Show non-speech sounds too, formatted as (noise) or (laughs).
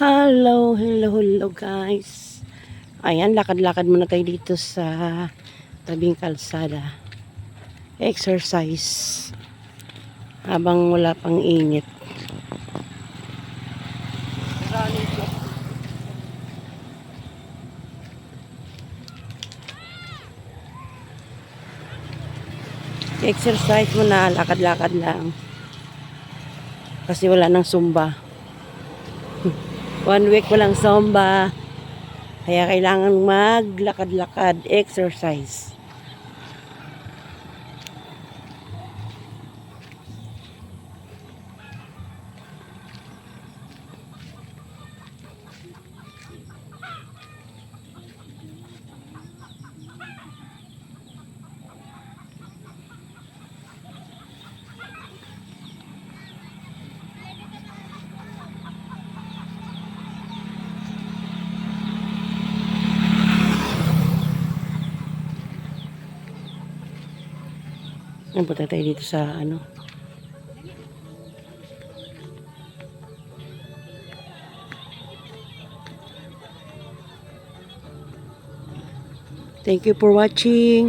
Hello, hello, hello guys. Ayan, lakad-lakad muna tayo dito sa tabing kalsada. Exercise. Habang wala pang init. Exercise muna, lakad-lakad lang. Kasi wala nang sumba. (laughs) One week walang zumba. Kaya kailangan maglakad-lakad, exercise. Yan, punta tayo dito sa ano. Thank you for watching.